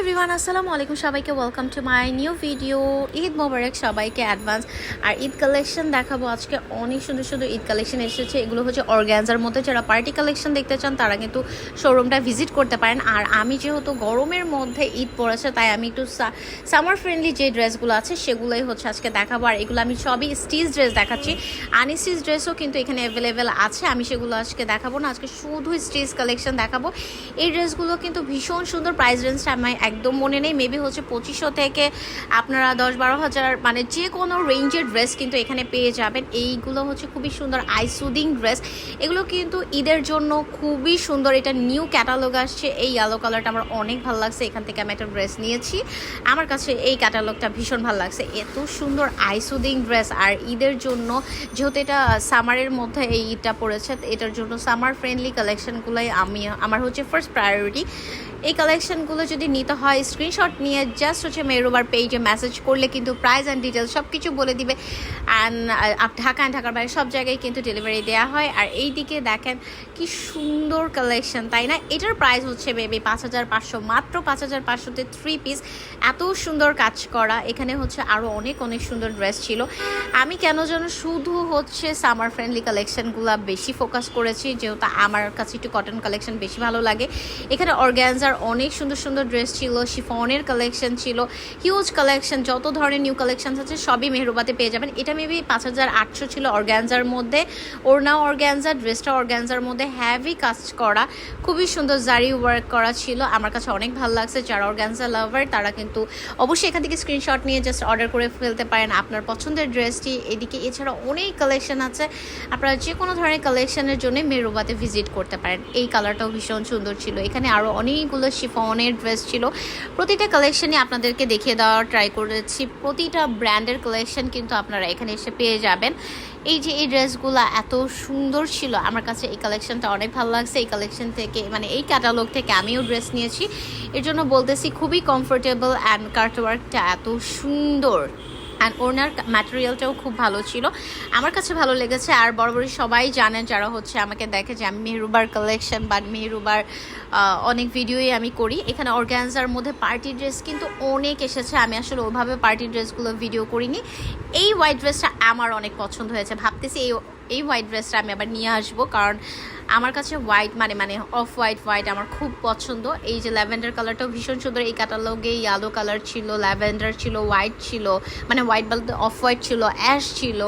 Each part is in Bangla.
এভরিওয়ান আসসালামু আলাইকুম। সবাইকে welcome to my new video Eid মোবারক সবাইকে অ্যাডভান্স আর ঈদ কালেকশন দেখাবো আজকে। অনেক সুন্দর সুন্দর ঈদ কালেকশন এসেছে। এগুলো হচ্ছে অর্গ্যানজার মধ্যে যারা পার্টি কালেকশন দেখতে চান, তারা কিন্তু শোরুমটা ভিজিট করতে পারেন। আর আমি যেহেতু গরমের মধ্যে ঈদ পড়েছে, তাই আমি একটু সামার ফ্রেন্ডলি যে ড্রেসগুলো আছে, সেগুলোই হচ্ছে আজকে দেখাবো। আর এগুলো আমি সবই স্টিচ ড্রেস দেখাচ্ছি। আনস্টিচ ড্রেসও কিন্তু এখানে অ্যাভেলেবেল আছে। আমি সেগুলো আজকে দেখাবো না। আজকে শুধু স্টিচ কালেকশন দেখাবো। এই ড্রেসগুলো কিন্তু ভীষণ সুন্দর। প্রাইস রেঞ্জটা আমার একদম মনে নেই। মেবি হচ্ছে পঁচিশশো থেকে আপনারা দশ বারো হাজার মানে যে কোনো রেঞ্জের ড্রেস কিন্তু এখানে পেয়ে যাবেন। এইগুলো হচ্ছে খুবই সুন্দর আইসুদিং ড্রেস এগুলো কিন্তু ঈদের জন্য খুবই সুন্দর। এটা নিউ ক্যাটালগ আসছে। এই ইয়েলো কালারটা আমার অনেক ভালো লাগছে। এখান থেকে আমি একটা ড্রেস নিয়েছি। আমার কাছে এই ক্যাটালগটা ভীষণ ভালো লাগছে। এত সুন্দর আইসুদিং ড্রেস আর ঈদের জন্য যেহেতু এটা সামারের মধ্যে এই ঈদটা পড়েছে, এটার জন্য সামার ফ্রেন্ডলি কালেকশনগুলোই আমি, আমার হচ্ছে ফার্স্ট প্রায়োরিটি এই কালেকশনগুলো যদি নিতে হয় স্ক্রিনশট নিয়ে জাস্ট হচ্ছে মেরুবার পেজে মেসেজ করলে কিন্তু প্রাইস অ্যান্ড ডিটেলস সব কিছু বলে দিবে। অ্যান্ড ঢাকা অ্যান্ড ঢাকার বাইরে সব জায়গায় কিন্তু ডেলিভারি দেওয়া হয়। আর এই দিকে দেখেন কি সুন্দর কালেকশন তাই না? এটার প্রাইস হচ্ছে বেবি পাঁচ হাজার পাঁচশো, মাত্র পাঁচ হাজার পাঁচশোতে থ্রি পিস এত সুন্দর কাজ করা। এখানে হচ্ছে আরও অনেক অনেক সুন্দর ড্রেস ছিল। আমি কেন যেন শুধু হচ্ছে সামার ফ্রেন্ডলি কালেকশনগুলো বেশি ফোকাস করেছি, যেহেতু আমার কাছে একটু কটন কালেকশন বেশি ভালো লাগে। এখানে অর্গ্যানজার অনেক সুন্দর সুন্দর ড্রেস ছিল। শিফনের কালেকশন ছিল হিউজ কালেকশন যত ধরনের নিউ কালেকশন আছে সবই মেহরুবাতে পেয়ে যাবেন। এটা মেবি পাঁচ হাজার আটশো ছিল অর্গ্যানজার মধ্যে, ওড়না অর্গ্যানজার ড্রেসটা অর্গ্যানজার মধ্যে হ্যাভি কাজ করা, খুবই সুন্দর জারি ওয়ার্ক করা ছিল। আমার কাছে অনেক ভালো লাগছে, যারা অর্গ্যানজা লাভার তারা কিন্তু অবশ্যই এখান থেকে স্ক্রিনশট নিয়ে জাস্ট অর্ডার করে ফেলতে পারেন আপনার পছন্দের ড্রেসটি এদিকে এছাড়া অনেক কালেকশন আছে, আপনারা যে কোনো ধরনের কালেকশনের জন্য মেরুবাতে ভিজিট করতে পারেন। এই কালারটাও ভীষণ সুন্দর ছিল। এখানে আরও অনেকগুলো শিফনের ড্রেস ছিল। প্রতিটা কালেকশনই আপনাদেরকে দেখিয়ে দেওয়ার ট্রাই করেছি। প্রতিটা ব্র্যান্ডের কালেকশন কিন্তু আপনারা এখানে এসে পেয়ে যাবেন। এই যে এই ড্রেসগুলো এত সুন্দর ছিল, আমার কাছে এই কালেকশনটা অনেক ভালো লাগছে। এই কালেকশন থেকে মানে এই ক্যাটালগ থেকে আমিও ড্রেস নিয়েছি। এর জন্য বলতেছি খুবই কমফোর্টেবল অ্যান্ড কার্টওয়ার্কটা এত সুন্দর। অ্যান্ড ওনার ম্যাটেরিয়ালটাও খুব ভালো ছিল। আমার কাছে ভালো লেগেছে। আর বড় সবাই জানেন, যারা হচ্ছে আমাকে দেখে যে আমি মেহরুবার কালেকশন বা মেহরুবার অনেক ভিডিওই আমি করি। এখানে অর্গ্যানজার মধ্যে পার্টি ড্রেস কিন্তু অনেক এসেছে। আমি আসলে ওভাবে পার্টি ড্রেসগুলো ভিডিও করিনি। এই হোয়াইট ড্রেসটা আমার অনেক পছন্দ হয়েছে। ভাবতেছি এই এই হোয়াইট ড্রেসটা আমি আবার নিয়ে আসব। কারণ আমার কাছে হোয়াইট মানে মানে অফ হোয়াইট হোয়াইট আমার খুব পছন্দ। এই যে ল্যাভেন্ডার কালারটাও ভীষণ সুন্দর। এই ক্যাটালগে ইয়ালো কালার ছিল ল্যাভেন্ডার ছিল হোয়াইট ছিল মানে হোয়াইট বলতে অফ হোয়াইট ছিল অ্যাশ ছিল।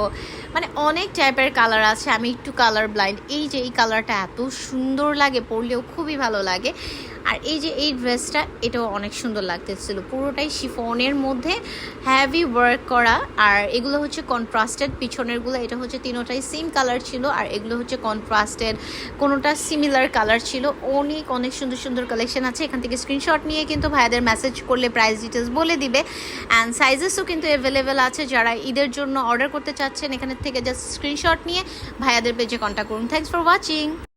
মানে অনেক টাইপের কালার আছে, আমি একটু কালার ব্লাইন্ড এই যে এই কালারটা এত সুন্দর লাগে, পরলেও খুবই ভালো লাগে। আর এই যে এই ড্রেসটা এটাও অনেক সুন্দর লাগতেছিল। পুরোটাই শিফনের মধ্যে হ্যাভি ওয়ার্ক করা। আর এগুলো হচ্ছে কন্ট্রাস্টেড পিছনেরগুলো, এটা হচ্ছে তিনোটাই সেম কালার ছিল। আর এগুলো হচ্ছে কন্ট্রাস্টেড কোনোটা সিমিলার কালার ছিল। অনেক অনেক সুন্দর সুন্দর কালেকশন আছে। এখান থেকে স্ক্রিনশট নিয়ে কিন্তু ভাইয়াদের মেসেজ করলে প্রাইস ডিটেলস বলে দিবে। অ্যান্ড সাইজেসও কিন্তু অ্যাভেলেবেল আছে। যারা ঈদের জন্য অর্ডার করতে চাচ্ছেন, এখান থেকে জাস্ট স্ক্রিনশট নিয়ে ভাইয়াদের পেজে কন্ট্যাক্ট করুন। Thanks for watching